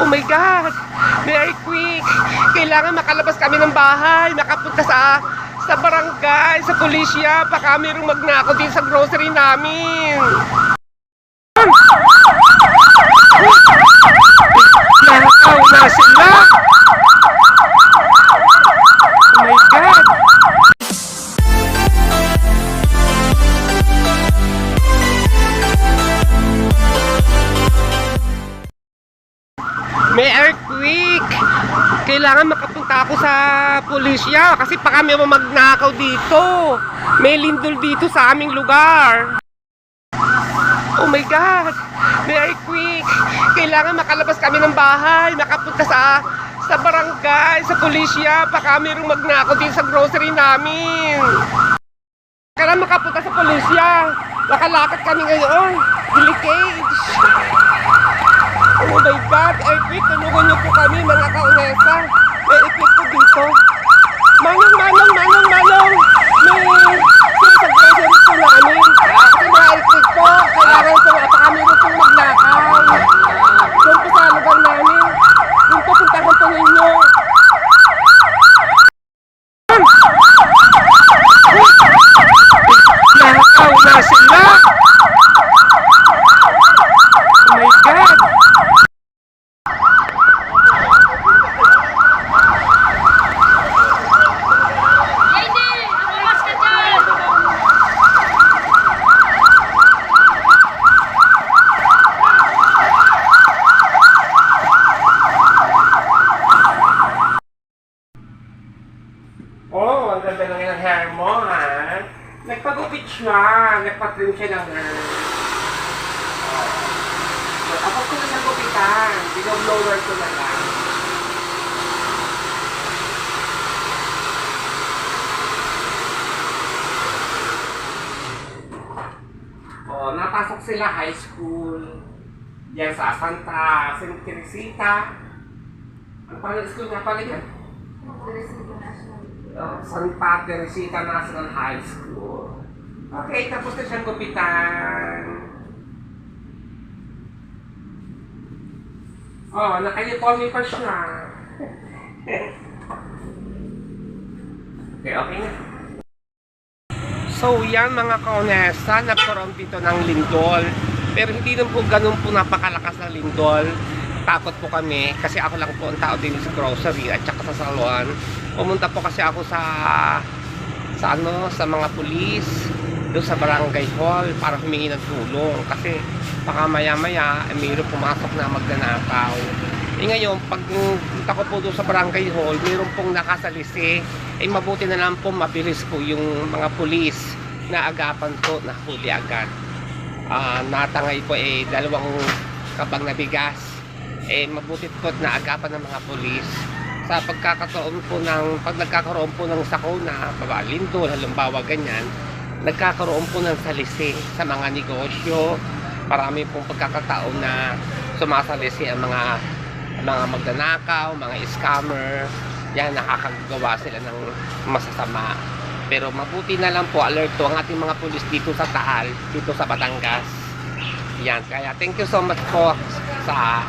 Oh my God! Very quick! Kailangan makalabas kami ng bahay, makapunta sa sa barangay, sa pulisya, baka mayroong magnakaw din sa grocery namin. Nakaw na sila! May earthquake! Kailangan makapunta ako sa pulisya kasi baka may magnakaw dito. May lindol dito sa aming lugar. Oh my God! May earthquake! Kailangan makalabas kami ng bahay, makapunta sa sa barangay, sa pulisya, baka mayroong magnakaw din sa grocery namin. Kailangan makapunta sa pulisya. Nakalakad kami ngayon. Delicate. Oh my God, epic! Tulungan niyo po kami, mga kaunesa. May epic po dito. Manong, manong, manong, manong! May sila sa grocery po namin. Kasi mga epic po, kailangan po, baka meron pong magnakaw. Doon po sa lugar namin. Doon po puntahan po ninyo. Nakaw na sila! Oh my God! Lady, lumawas ka dyan! Oh, ang ganda lang yung hair mo, ha? Nagpagupit siya. Nagpatrim siya ng hair. Oh. So, tapos ko na siyang gupitan. Binoblower ko na lang. Oh, napasok sila high school. Yan sa Santa St. Teresita. Ang pangalan school nga pala yan? uh, Santa Teresita National High School. Okay, tapos na siyang gupitan. Oh, naka-uniforme pa siya. okay, okay na. So yan mga kaonesa, nagkaroon dito ng lindol. Pero hindi naman po ganun po napakalakas na lindol. Takot po kami kasi ako lang po ang tao din sa grocery at saka sa salon. Pumunta po kasi ako sa sa ano, sa mga pulis doon sa barangay hall para humingi ng tulong kasi baka maya maya eh, mayroong pumasok na magnanakaw. Eh ngayon, pag punta ko po doon sa barangay hall, mayroon pong nakasalisi. Eh mabuti na lang po mabilis po yung mga pulis na agapan po na huli agad. Ah, natangay po eh dalawang kabang na bigas. Eh mabuti po na agapan ng mga pulis sa pagkakataon po ng pag nagkakaroon po ng sakuna, baba lindol, halimbawa ganyan, nagkakaroon po ng salisi sa mga negosyo. Marami pong pagkakataon na sumasalisi ang mga mga magnanakaw, mga scammer, yan nakakagawa sila ng masasama. Pero mabuti na lang po, alerto ang ating mga pulis dito sa Taal, dito sa Batangas. Yan, kaya thank you so much po sa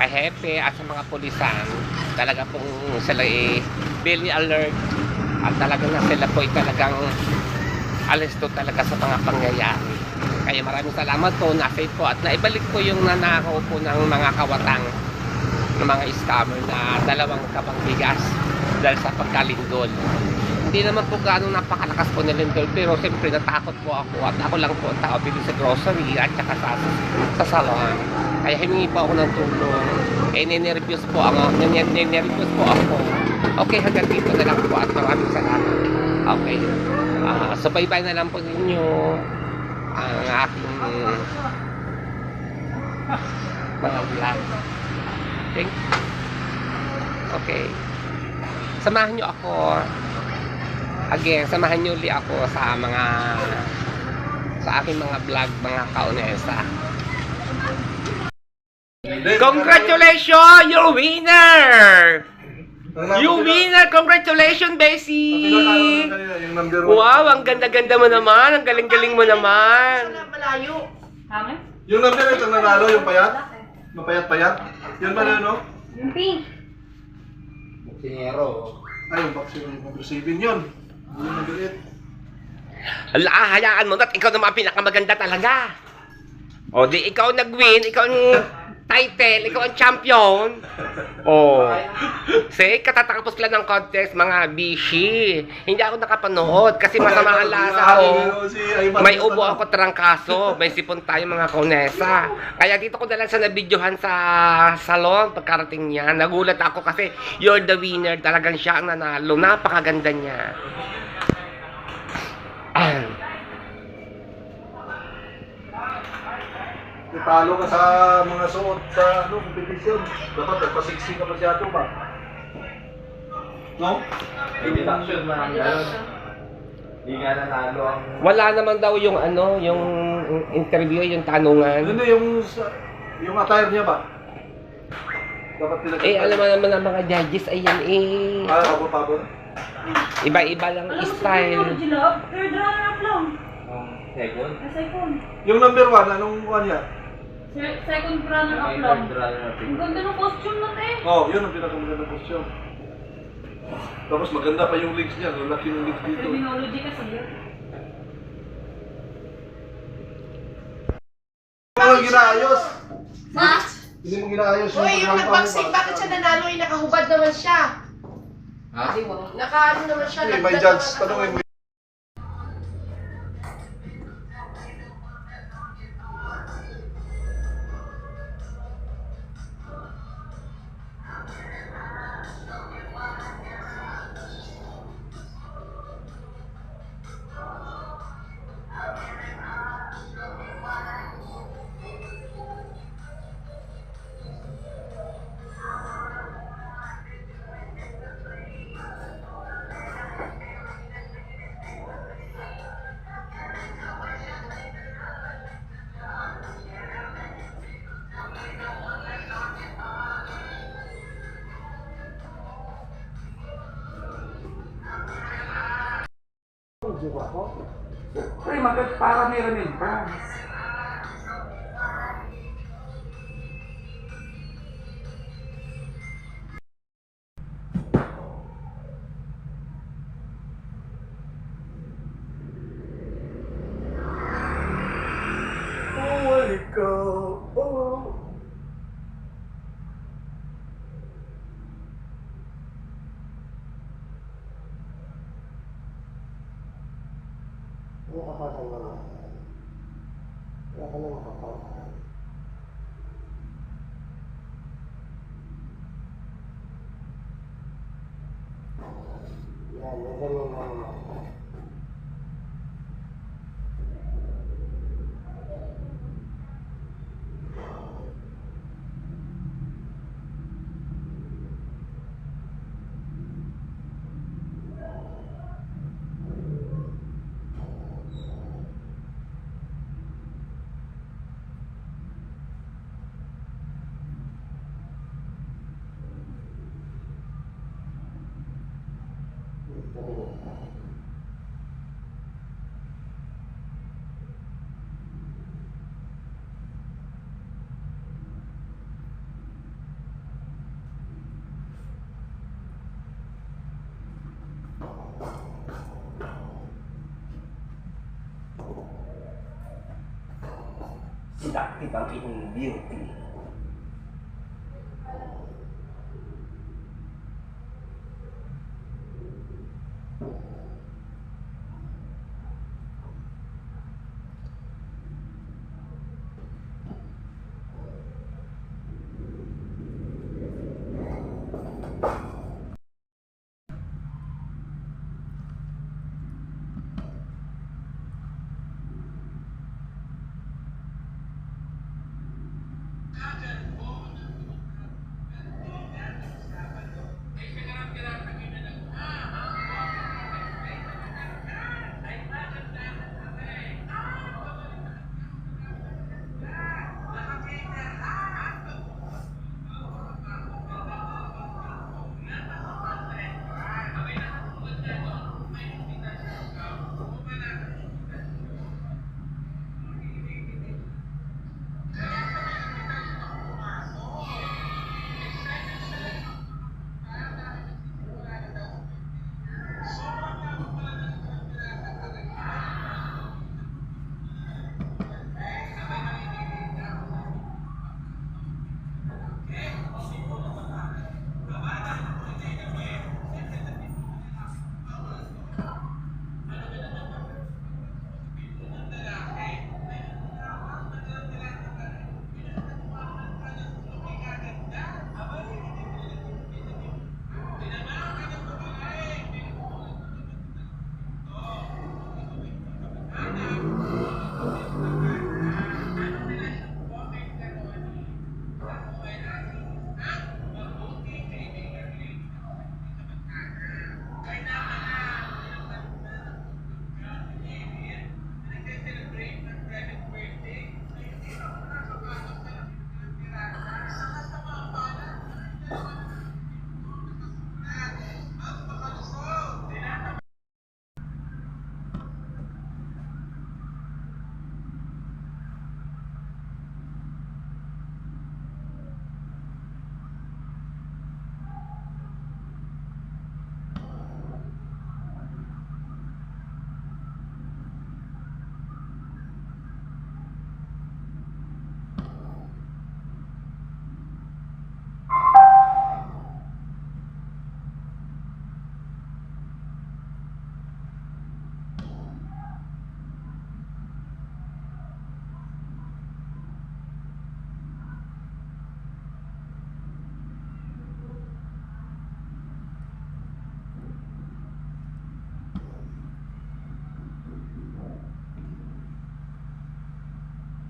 kay Hepe at sa mga pulisan. Talaga pong sila eh, very alert at talaga na sila po ay talagang alisto talaga sa mga pangyayari. Kaya maraming salamat po, na-safe po at naibalik po yung nanakaw po ng mga kawatang ng mga scammer na dalawang kabang bigas dahil sa pagkalindol. Hindi naman po gaano napakalakas po ng lindol pero siyempre natakot po ako at ako lang po ang tao dito sa grocery at saka sa, sa salon. Kaya hiningi po ako ng tulong. Eh, ninerviews po ako. nin- Ninerviews po ako. Okay, hanggang dito na lang po at maraming salamat. Okay. Ah, subaybay na lang po ninyo ang aking mga vlog. Thank you. Okay. Samahan nyo ako. Again, samahan nyo ulit ako sa mga sa aking mga vlog, mga kaunesa. Congratulations! You're winner! You winner! Congratulations, Bessie! Wow, ang ganda-ganda mo naman. Ang galing-galing mo naman. Malayo. Hangin? Yung number ito nanalo, yung payat? Mapayat-payat? Yan ba yun, no? Yung pink. Buksingero. Ay, yung vaccine, yung 7 yun. Hindi yung number 8. Ala, hayaan mo na't ikaw naman ang pinakamaganda talaga. O di ikaw nag-win, ikaw ang title, ikaw ang champion. O, say, katatapos lang ng contest, mga bishi. Hindi ako nakapanood kasi masama ang lasa ko. May ubo ako trangkaso, may sipon tayo mga kaunesa. Kaya dito ko na lang sa nabidyohan sa salon pagkarating niya. Nagulat ako kasi you're the winner. Talagang siya ang nanalo. Napakaganda niya. Ah. Italo ka sa mga suot sa ano, competition. Dapat nagpasiksi ka masyado ba? No? May deduction na ang gano'n. Hindi nga nanalo ang... Wala naman daw yung ano, yung interview, yung tanungan. Hindi, yung, sa- yung attire niya ba? Dapat pinag- Eh, alam mo naman ang mga judges, ayan eh. Ah, pabor-pabor. Iba-iba lang style. Love? Third runner-up lang. ang second. Second. Yung number 1, anong kuha niya? Se- Second runner-up lang. third runner Ang ganda ng costume natin. Oh, yun ang pinakamaganda costume. Tapos maganda pa yung legs niya, laki ng legs dito. Terminology kasi yun. Hindi mo ginaayos. Ha? Hindi mo ginaayos Uy, yung pagkakaroon nag-boxing, mo. bakit siya nanalo? Yung nakahubad naman siya. Ha? Nakaano naman siya. Eh, may judge, ng tanongin mo. Ay, magkat para meron din pa. محققات المنع لكن محققات Bakit ang inyong beauty?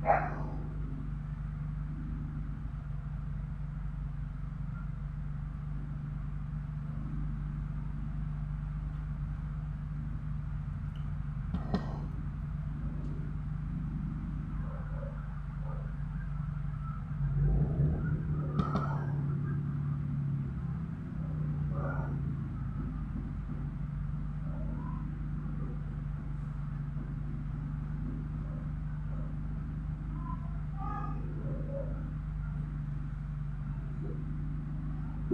Yeah.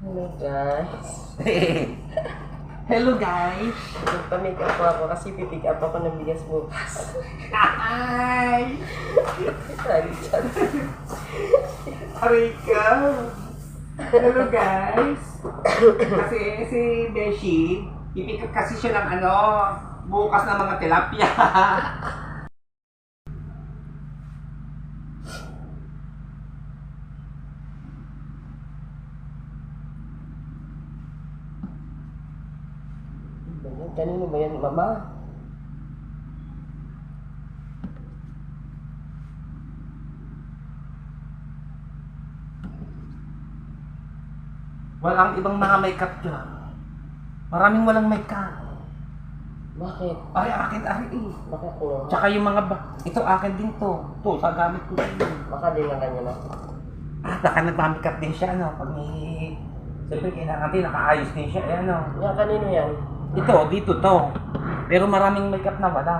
Hello guys. Hello guys! Nagpa-make up po ako kasi pipick up ako ng bigas bukas. Hi! Sorry, chan. Aray ka! Hello guys! Kasi si Beshi, ipick up kasi siya ng ano, bukas ng mga tilapia. Kanino ba yan, mama? Walang ibang mga makeup dyan. Maraming walang makeup. Bakit? Ay, akin, ari eh. Bakit ko? Tsaka yung mga ba... Ito akin din to. To, sagamit ko din. Baka din na kanya na. Ah, baka nagmamikap din siya, ano, pag may... Siyempre, kailangan din, nakaayos din siya, eh, ano. Yan, kanino yan? Ito, dito to. Pero maraming makeup na wala.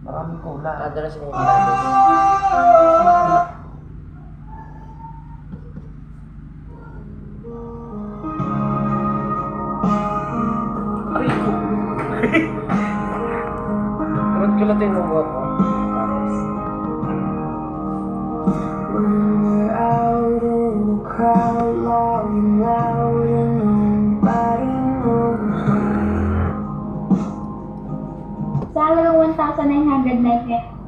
Maraming kulay. Adala sa mga 999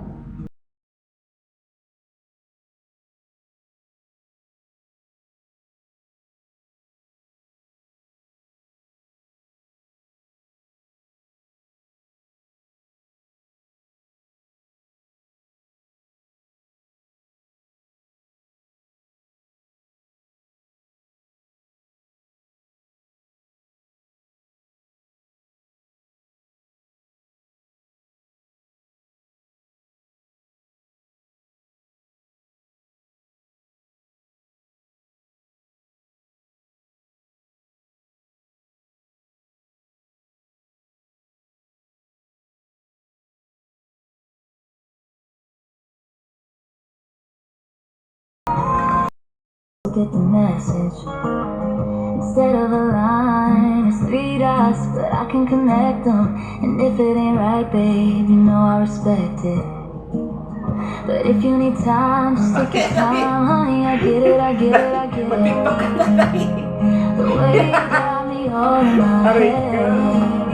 get the message. Instead of a line, it's three dots, but I can connect them. And if it ain't right, babe, you know I respect it. But if you need time, just take your time, honey. I get it, I get it, I get it. the way you got me all in my head.